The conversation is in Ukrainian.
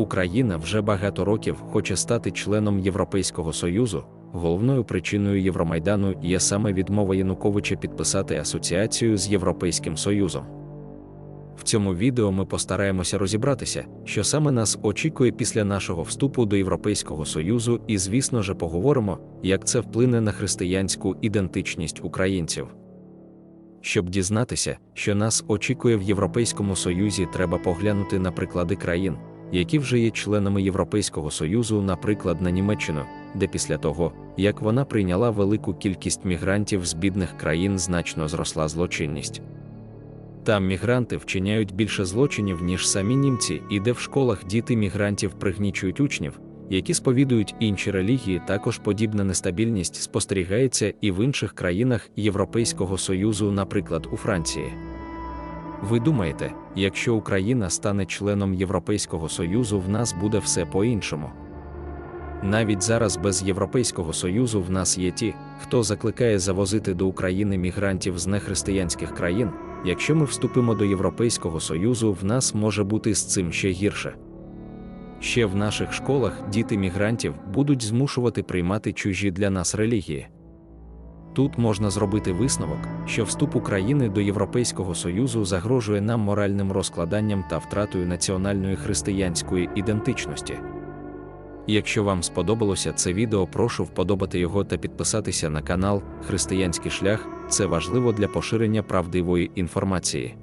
Україна вже багато років хоче стати членом Європейського Союзу. Головною причиною Євромайдану є саме відмова Януковича підписати асоціацію з Європейським Союзом. В цьому відео ми постараємося розібратися, що саме нас очікує після нашого вступу до Європейського Союзу, і, звісно ж, поговоримо, як це вплине на християнську ідентичність українців. Щоб дізнатися, що нас очікує в Європейському Союзі, треба поглянути на приклади країн, які вже є членами Європейського Союзу, наприклад, на Німеччину, де після того, як вона прийняла велику кількість мігрантів з бідних країн, значно зросла злочинність. Там мігранти вчиняють більше злочинів, ніж самі німці, і де в школах діти мігрантів пригнічують учнів, які сповідують інші релігії. Також подібна нестабільність спостерігається і в інших країнах Європейського Союзу, наприклад, у Франції. Ви думаєте, якщо Україна стане членом Європейського Союзу, в нас буде все по-іншому? Навіть зараз без Європейського Союзу в нас є ті, хто закликає завозити до України мігрантів з нехристиянських країн. Якщо ми вступимо до Європейського Союзу, в нас може бути з цим ще гірше. Ще в наших школах діти мігрантів будуть змушувати приймати чужі для нас релігії. Тут можна зробити висновок, що вступ України до Європейського Союзу загрожує нам моральним розкладанням та втратою національної християнської ідентичності. Якщо вам сподобалося це відео, прошу вподобати його та підписатися на канал Християнський шлях. Це важливо для поширення правдивої інформації.